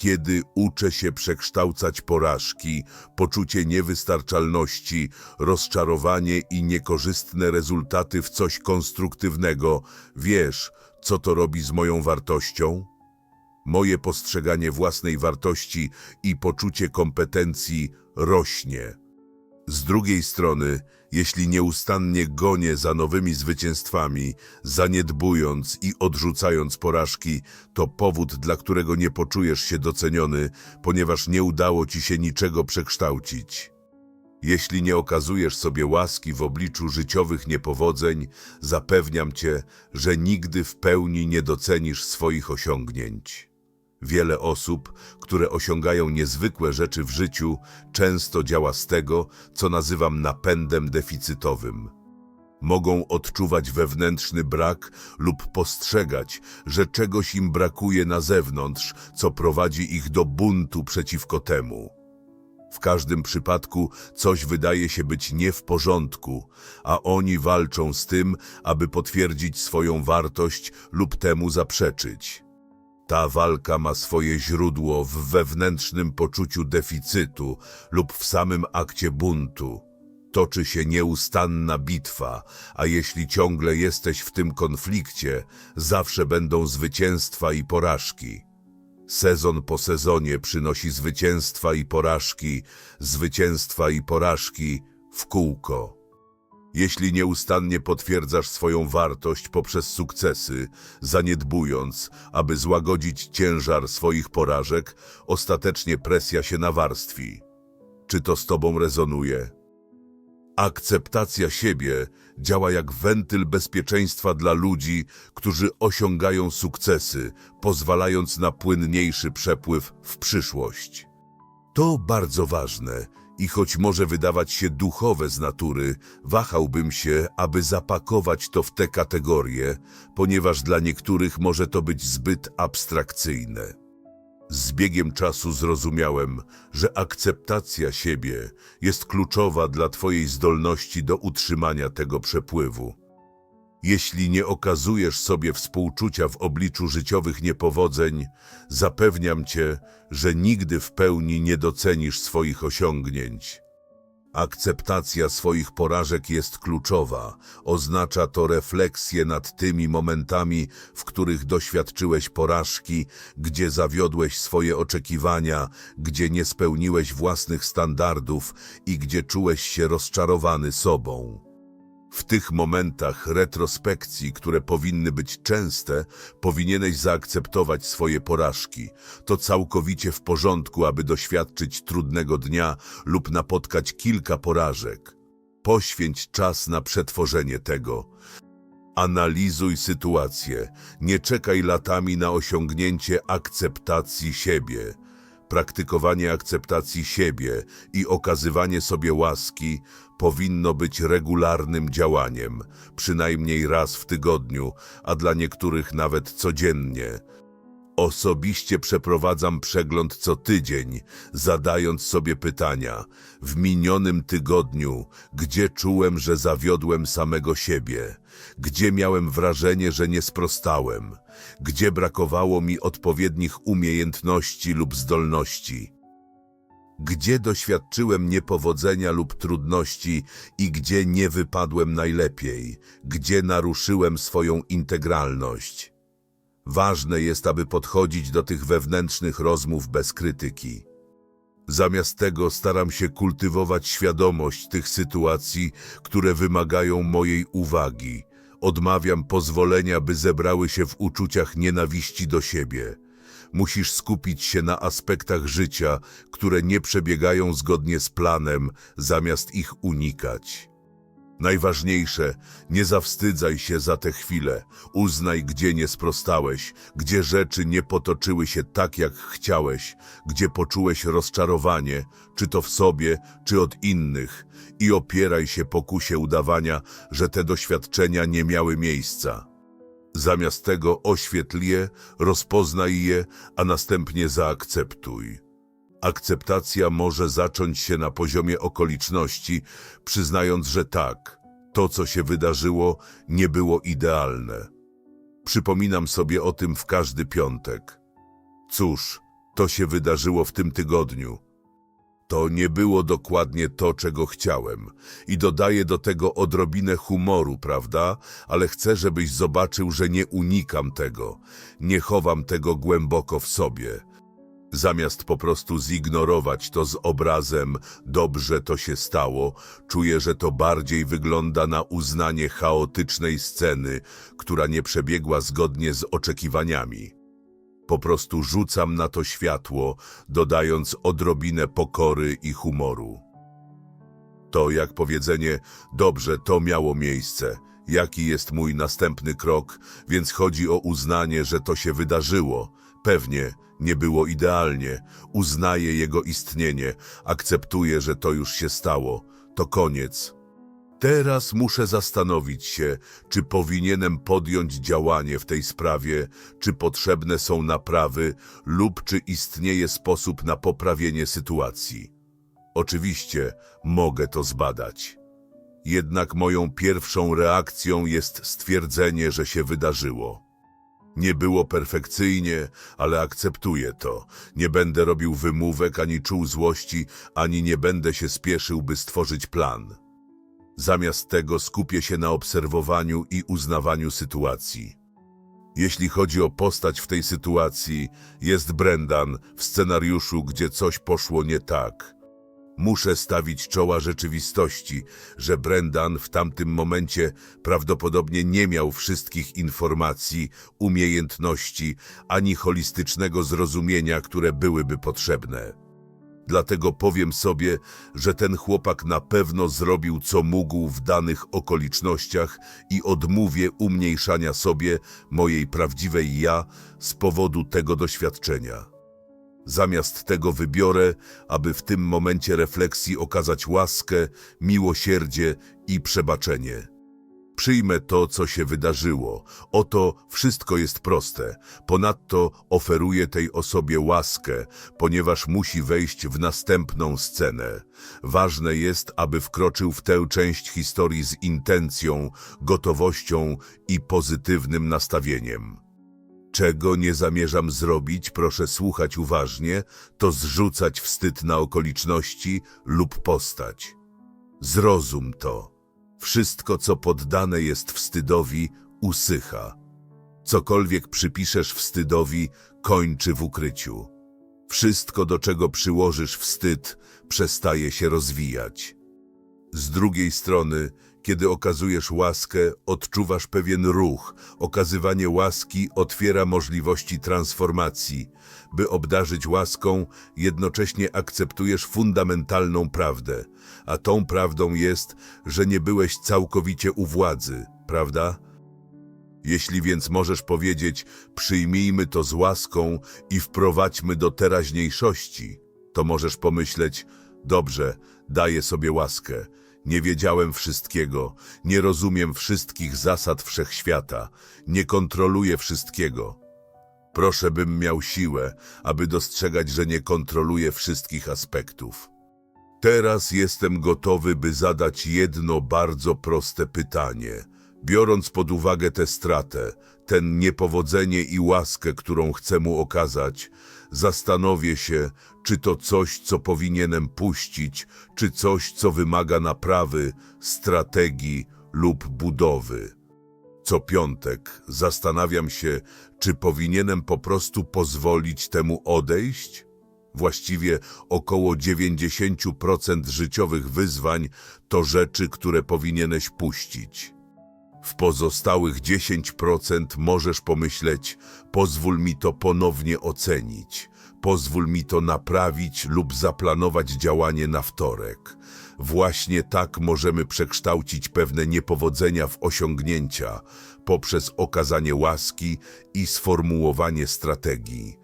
kiedy uczę się przekształcać porażki, poczucie niewystarczalności, rozczarowanie i niekorzystne rezultaty w coś konstruktywnego, wiesz, co to robi z moją wartością? Moje postrzeganie własnej wartości i poczucie kompetencji rośnie. Z drugiej strony, jeśli nieustannie gonię za nowymi zwycięstwami, zaniedbując i odrzucając porażki, to powód, dla którego nie poczujesz się doceniony, ponieważ nie udało ci się niczego przekształcić. Jeśli nie okazujesz sobie łaski w obliczu życiowych niepowodzeń, zapewniam cię, że nigdy w pełni nie docenisz swoich osiągnięć. Wiele osób, które osiągają niezwykłe rzeczy w życiu, często działa z tego, co nazywam napędem deficytowym. Mogą odczuwać wewnętrzny brak lub postrzegać, że czegoś im brakuje na zewnątrz, co prowadzi ich do buntu przeciwko temu. W każdym przypadku coś wydaje się być nie w porządku, a oni walczą z tym, aby potwierdzić swoją wartość lub temu zaprzeczyć. Ta walka ma swoje źródło w wewnętrznym poczuciu deficytu lub w samym akcie buntu. Toczy się nieustanna bitwa, a jeśli ciągle jesteś w tym konflikcie, zawsze będą zwycięstwa i porażki. Sezon po sezonie przynosi zwycięstwa i porażki, zwycięstwa i porażki w kółko. Jeśli nieustannie potwierdzasz swoją wartość poprzez sukcesy, zaniedbując, aby złagodzić ciężar swoich porażek, ostatecznie presja się nawarstwi. Czy to z tobą rezonuje? Akceptacja siebie działa jak wentyl bezpieczeństwa dla ludzi, którzy osiągają sukcesy, pozwalając na płynniejszy przepływ w przyszłość. To bardzo ważne i choć może wydawać się duchowe z natury, wahałbym się, aby zapakować to w te kategorie, ponieważ dla niektórych może to być zbyt abstrakcyjne. Z biegiem czasu zrozumiałem, że akceptacja siebie jest kluczowa dla Twojej zdolności do utrzymania tego przepływu. Jeśli nie okazujesz sobie współczucia w obliczu życiowych niepowodzeń, zapewniam Cię, że nigdy w pełni nie docenisz swoich osiągnięć. Akceptacja swoich porażek jest kluczowa. Oznacza to refleksję nad tymi momentami, w których doświadczyłeś porażki, gdzie zawiodłeś swoje oczekiwania, gdzie nie spełniłeś własnych standardów i gdzie czułeś się rozczarowany sobą. W tych momentach retrospekcji, które powinny być częste, powinieneś zaakceptować swoje porażki. To całkowicie w porządku, aby doświadczyć trudnego dnia lub napotkać kilka porażek. Poświęć czas na przetworzenie tego. Analizuj sytuację. Nie czekaj latami na osiągnięcie akceptacji siebie. Praktykowanie akceptacji siebie i okazywanie sobie łaski powinno być regularnym działaniem, przynajmniej raz w tygodniu, a dla niektórych nawet codziennie. Osobiście przeprowadzam przegląd co tydzień, zadając sobie pytania. W minionym tygodniu, gdzie czułem, że zawiodłem samego siebie? Gdzie miałem wrażenie, że nie sprostałem? Gdzie brakowało mi odpowiednich umiejętności lub zdolności? Gdzie doświadczyłem niepowodzenia lub trudności i gdzie nie wypadłem najlepiej? Gdzie naruszyłem swoją integralność? Ważne jest, aby podchodzić do tych wewnętrznych rozmów bez krytyki. Zamiast tego staram się kultywować świadomość tych sytuacji, które wymagają mojej uwagi. Odmawiam pozwolenia, by zebrały się w uczuciach nienawiści do siebie. Musisz skupić się na aspektach życia, które nie przebiegają zgodnie z planem, zamiast ich unikać. Najważniejsze, nie zawstydzaj się za te chwile. Uznaj, gdzie nie sprostałeś, gdzie rzeczy nie potoczyły się tak, jak chciałeś, gdzie poczułeś rozczarowanie, czy to w sobie, czy od innych, i opieraj się pokusie udawania, że te doświadczenia nie miały miejsca. Zamiast tego oświetl je, rozpoznaj je, a następnie zaakceptuj. Akceptacja może zacząć się na poziomie okoliczności, przyznając, że tak, to co się wydarzyło nie było idealne. Przypominam sobie o tym w każdy piątek. Cóż, To się wydarzyło w tym tygodniu. To nie było dokładnie to, czego chciałem. I dodaję do tego odrobinę humoru, prawda? Ale chcę, żebyś zobaczył, że nie unikam tego. Nie chowam tego głęboko w sobie. Zamiast po prostu zignorować to z obrazem, dobrze to się stało, czuję, że to bardziej wygląda na uznanie chaotycznej sceny, która nie przebiegła zgodnie z oczekiwaniami. Po prostu rzucam na to światło, dodając odrobinę pokory i humoru. To jak powiedzenie, dobrze, to miało miejsce. Jaki jest mój następny krok? Więc chodzi o uznanie, że to się wydarzyło. Pewnie nie było idealnie. Uznaję jego istnienie, akceptuję, że to już się stało. To koniec. Teraz muszę zastanowić się, czy powinienem podjąć działanie w tej sprawie, czy potrzebne są naprawy lub czy istnieje sposób na poprawienie sytuacji. Oczywiście mogę to zbadać. Jednak moją pierwszą reakcją jest stwierdzenie, że się wydarzyło. Nie było perfekcyjnie, ale akceptuję to. Nie będę robił wymówek, ani czuł złości, ani nie będę się spieszył, by stworzyć plan. Zamiast tego skupię się na obserwowaniu i uznawaniu sytuacji. Jeśli chodzi o postać w tej sytuacji, jest Brendan w scenariuszu, gdzie coś poszło nie tak. Muszę stawić czoła rzeczywistości, że Brendan w tamtym momencie prawdopodobnie nie miał wszystkich informacji, umiejętności ani holistycznego zrozumienia, które byłyby potrzebne. Dlatego powiem sobie, że ten chłopak na pewno zrobił co mógł w danych okolicznościach i odmówię umniejszania sobie mojej prawdziwej ja z powodu tego doświadczenia. Zamiast tego wybiorę, aby w tym momencie refleksji okazać łaskę, miłosierdzie i przebaczenie. Przyjmę to, co się wydarzyło. Oto wszystko jest proste. Ponadto oferuję tej osobie łaskę, ponieważ musi wejść w następną scenę. Ważne jest, aby wkroczył w tę część historii z intencją, gotowością i pozytywnym nastawieniem. Czego nie zamierzam zrobić, proszę słuchać uważnie, to zrzucać wstyd na okoliczności lub postać. Zrozum to. Wszystko, co poddane jest wstydowi, usycha. Cokolwiek przypiszesz wstydowi, kończy w ukryciu. Wszystko, do czego przyłożysz wstyd, przestaje się rozwijać. Z drugiej strony, kiedy okazujesz łaskę, odczuwasz pewien ruch. Okazywanie łaski otwiera możliwości transformacji. By obdarzyć łaską, jednocześnie akceptujesz fundamentalną prawdę. A tą prawdą jest, że nie byłeś całkowicie u władzy, prawda? Jeśli więc możesz powiedzieć, przyjmijmy to z łaską i wprowadźmy do teraźniejszości, to możesz pomyśleć, dobrze, daję sobie łaskę. Nie wiedziałem wszystkiego, nie rozumiem wszystkich zasad wszechświata, nie kontroluję wszystkiego. Proszę, bym miał siłę, aby dostrzegać, że nie kontroluję wszystkich aspektów. Teraz jestem gotowy, by zadać jedno bardzo proste pytanie. Biorąc pod uwagę tę stratę, ten niepowodzenie i łaskę, którą chcę mu okazać, zastanowię się, czy to coś, co powinienem puścić, czy coś, co wymaga naprawy, strategii lub budowy. Co piątek zastanawiam się, czy powinienem po prostu pozwolić temu odejść? Właściwie około 90% życiowych wyzwań to rzeczy, które powinieneś puścić. W pozostałych 10% możesz pomyśleć, pozwól mi to ponownie ocenić, pozwól mi to naprawić lub zaplanować działanie na wtorek. Właśnie tak możemy przekształcić pewne niepowodzenia w osiągnięcia poprzez okazanie łaski i sformułowanie strategii.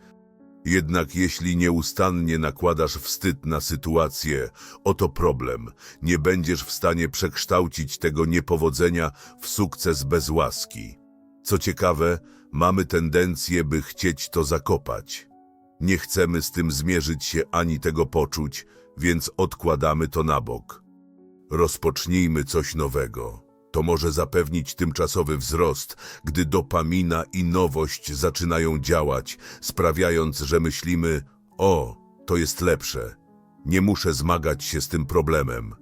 Jednak jeśli nieustannie nakładasz wstyd na sytuację, oto problem. Nie będziesz w stanie przekształcić tego niepowodzenia w sukces bez łaski. Co ciekawe, mamy tendencję, by chcieć to zakopać. Nie chcemy z tym zmierzyć się ani tego poczuć, więc odkładamy to na bok. Rozpocznijmy coś nowego. To może zapewnić tymczasowy wzrost, gdy dopamina i nowość zaczynają działać, sprawiając, że myślimy: O, to jest lepsze. Nie muszę zmagać się z tym problemem.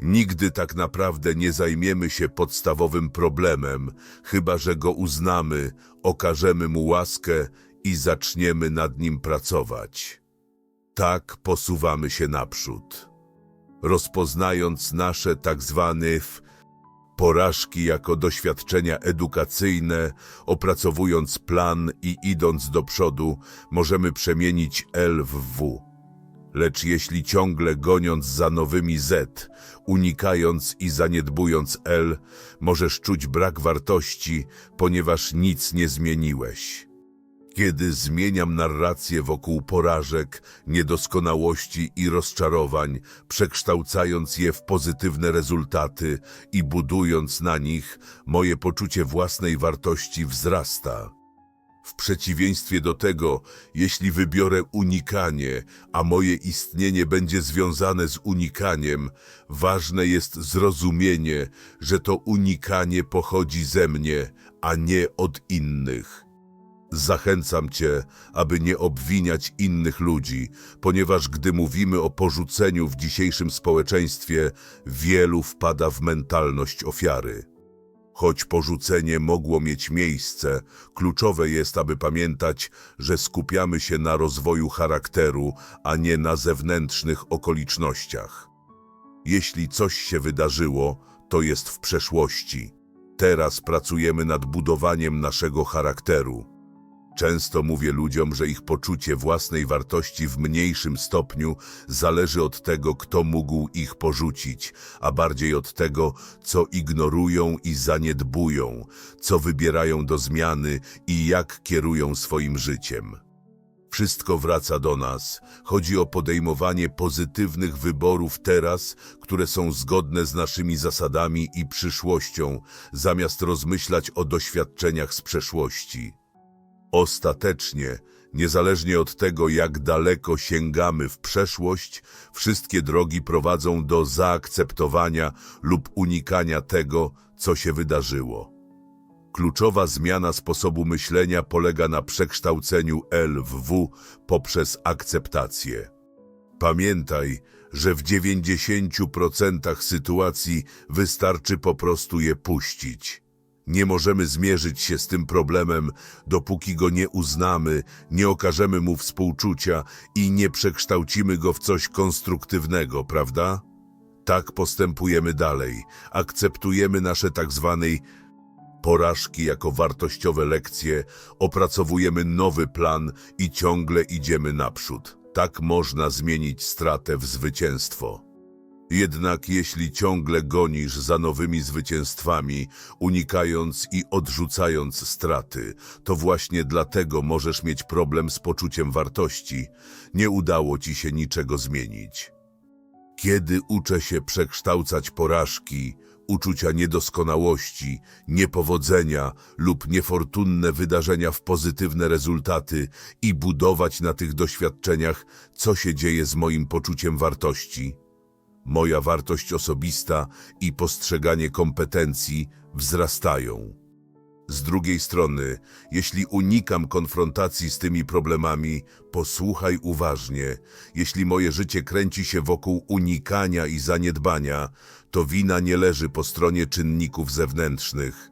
Nigdy tak naprawdę nie zajmiemy się podstawowym problemem, chyba że go uznamy, okażemy mu łaskę i zaczniemy nad nim pracować. Tak posuwamy się naprzód. Rozpoznając nasze tak zwane w porażki jako doświadczenia edukacyjne, opracowując plan i idąc do przodu, możemy przemienić L w W. Lecz jeśli ciągle goniąc za nowymi Z, unikając i zaniedbując L, możesz czuć brak wartości, ponieważ nic nie zmieniłeś. Kiedy zmieniam narrację wokół porażek, niedoskonałości i rozczarowań, przekształcając je w pozytywne rezultaty i budując na nich, moje poczucie własnej wartości wzrasta. W przeciwieństwie do tego, jeśli wybiorę unikanie, a moje istnienie będzie związane z unikaniem, ważne jest zrozumienie, że to unikanie pochodzi ze mnie, a nie od innych. Zachęcam Cię, aby nie obwiniać innych ludzi, ponieważ gdy mówimy o porzuceniu w dzisiejszym społeczeństwie, wielu wpada w mentalność ofiary. Choć porzucenie mogło mieć miejsce, kluczowe jest, aby pamiętać, że skupiamy się na rozwoju charakteru, a nie na zewnętrznych okolicznościach. Jeśli coś się wydarzyło, to jest w przeszłości. Teraz pracujemy nad budowaniem naszego charakteru. Często mówię ludziom, że ich poczucie własnej wartości w mniejszym stopniu zależy od tego, kto mógł ich porzucić, a bardziej od tego, co ignorują i zaniedbują, co wybierają do zmiany i jak kierują swoim życiem. Wszystko wraca do nas. Chodzi o podejmowanie pozytywnych wyborów teraz, które są zgodne z naszymi zasadami i przyszłością, zamiast rozmyślać o doświadczeniach z przeszłości. Ostatecznie, niezależnie od tego, jak daleko sięgamy w przeszłość, wszystkie drogi prowadzą do zaakceptowania lub unikania tego, co się wydarzyło. Kluczowa zmiana sposobu myślenia polega na przekształceniu L w W poprzez akceptację. Pamiętaj, że w 90% sytuacji wystarczy po prostu je puścić. Nie możemy zmierzyć się z tym problemem, dopóki go nie uznamy, nie okażemy mu współczucia i nie przekształcimy go w coś konstruktywnego, prawda? Tak postępujemy dalej. Akceptujemy nasze tak zwanej porażki jako wartościowe lekcje, opracowujemy nowy plan i ciągle idziemy naprzód. Tak można zmienić stratę w zwycięstwo. Jednak jeśli ciągle gonisz za nowymi zwycięstwami, unikając i odrzucając straty, to właśnie dlatego możesz mieć problem z poczuciem wartości. Nie udało ci się niczego zmienić. Kiedy uczę się przekształcać porażki, uczucia niedoskonałości, niepowodzenia lub niefortunne wydarzenia w pozytywne rezultaty i budować na tych doświadczeniach, co się dzieje z moim poczuciem wartości, moja wartość osobista i postrzeganie kompetencji wzrastają. Z drugiej strony, jeśli unikam konfrontacji z tymi problemami, posłuchaj uważnie. Jeśli moje życie kręci się wokół unikania i zaniedbania, to wina nie leży po stronie czynników zewnętrznych.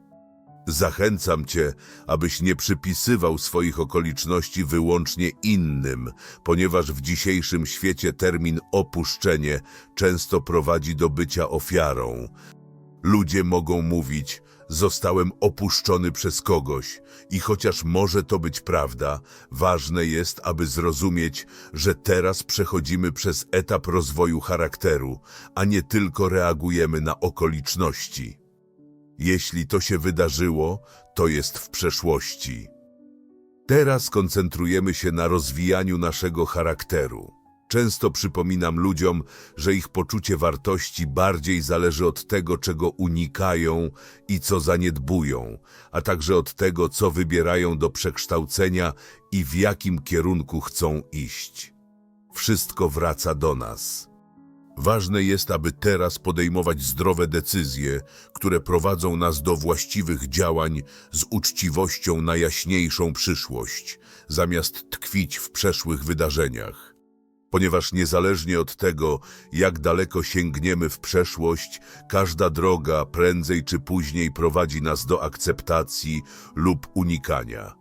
Zachęcam Cię, abyś nie przypisywał swoich okoliczności wyłącznie innym, ponieważ w dzisiejszym świecie termin opuszczenie często prowadzi do bycia ofiarą. Ludzie mogą mówić, zostałem opuszczony przez kogoś i chociaż może to być prawda, ważne jest, aby zrozumieć, że teraz przechodzimy przez etap rozwoju charakteru, a nie tylko reagujemy na okoliczności. Jeśli to się wydarzyło, to jest w przeszłości. Teraz koncentrujemy się na rozwijaniu naszego charakteru. Często przypominam ludziom, że ich poczucie wartości bardziej zależy od tego, czego unikają i co zaniedbują, a także od tego, co wybierają do przekształcenia i w jakim kierunku chcą iść. Wszystko wraca do nas. Ważne jest, aby teraz podejmować zdrowe decyzje, które prowadzą nas do właściwych działań z uczciwością na jaśniejszą przyszłość, zamiast tkwić w przeszłych wydarzeniach. Ponieważ niezależnie od tego, jak daleko sięgniemy w przeszłość, każda droga prędzej czy później prowadzi nas do akceptacji lub unikania.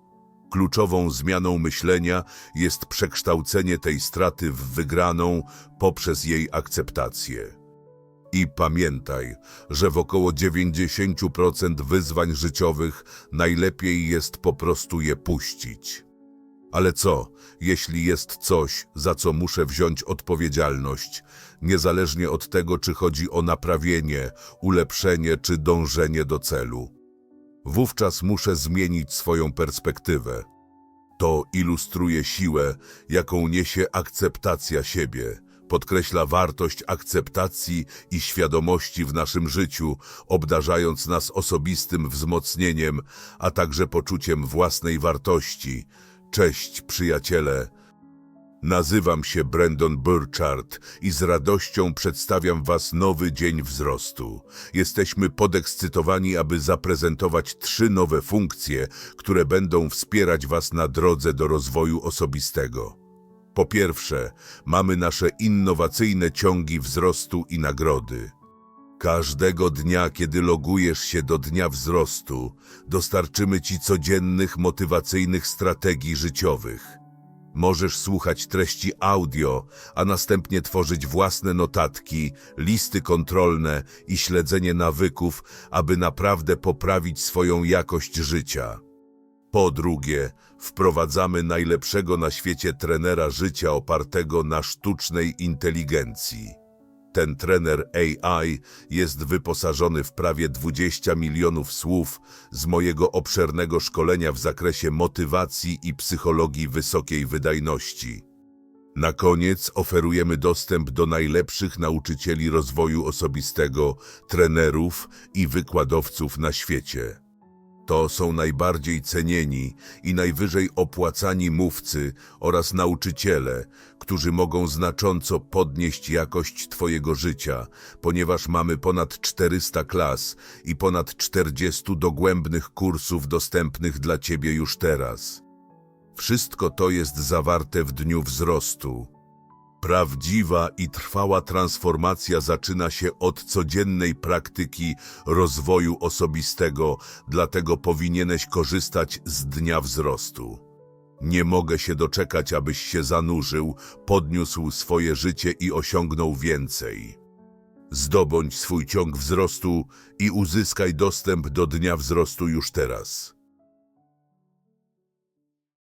Kluczową zmianą myślenia jest przekształcenie tej straty w wygraną poprzez jej akceptację. I pamiętaj, że w około 90% wyzwań życiowych najlepiej jest po prostu je puścić. Ale co, jeśli jest coś, za co muszę wziąć odpowiedzialność, niezależnie od tego, czy chodzi o naprawienie, ulepszenie czy dążenie do celu? Wówczas muszę zmienić swoją perspektywę. To ilustruje siłę, jaką niesie akceptacja siebie. Podkreśla wartość akceptacji i świadomości w naszym życiu, obdarzając nas osobistym wzmocnieniem, a także poczuciem własnej wartości. Cześć, przyjaciele. Nazywam się Brandon Burchard i z radością przedstawiam Was nowy dzień wzrostu. Jesteśmy podekscytowani, aby zaprezentować trzy nowe funkcje, które będą wspierać Was na drodze do rozwoju osobistego. Po pierwsze, mamy nasze innowacyjne ciągi wzrostu i nagrody. Każdego dnia, kiedy logujesz się do dnia wzrostu, dostarczymy Ci codziennych motywacyjnych strategii życiowych. Możesz słuchać treści audio, a następnie tworzyć własne notatki, listy kontrolne i śledzenie nawyków, aby naprawdę poprawić swoją jakość życia. Po drugie, wprowadzamy najlepszego na świecie trenera życia opartego na sztucznej inteligencji. Ten trener AI jest wyposażony w prawie 20 milionów słów z mojego obszernego szkolenia w zakresie motywacji i psychologii wysokiej wydajności. Na koniec oferujemy dostęp do najlepszych nauczycieli rozwoju osobistego, trenerów i wykładowców na świecie. To są najbardziej cenieni i najwyżej opłacani mówcy oraz nauczyciele, którzy mogą znacząco podnieść jakość Twojego życia, ponieważ mamy ponad 400 klas i ponad 40 dogłębnych kursów dostępnych dla Ciebie już teraz. Wszystko to jest zawarte w dniu wzrostu. Prawdziwa i trwała transformacja zaczyna się od codziennej praktyki rozwoju osobistego, dlatego powinieneś korzystać z dnia wzrostu. Nie mogę się doczekać, abyś się zanurzył, podniósł swoje życie i osiągnął więcej. Zdobądź swój ciąg wzrostu i uzyskaj dostęp do dnia wzrostu już teraz.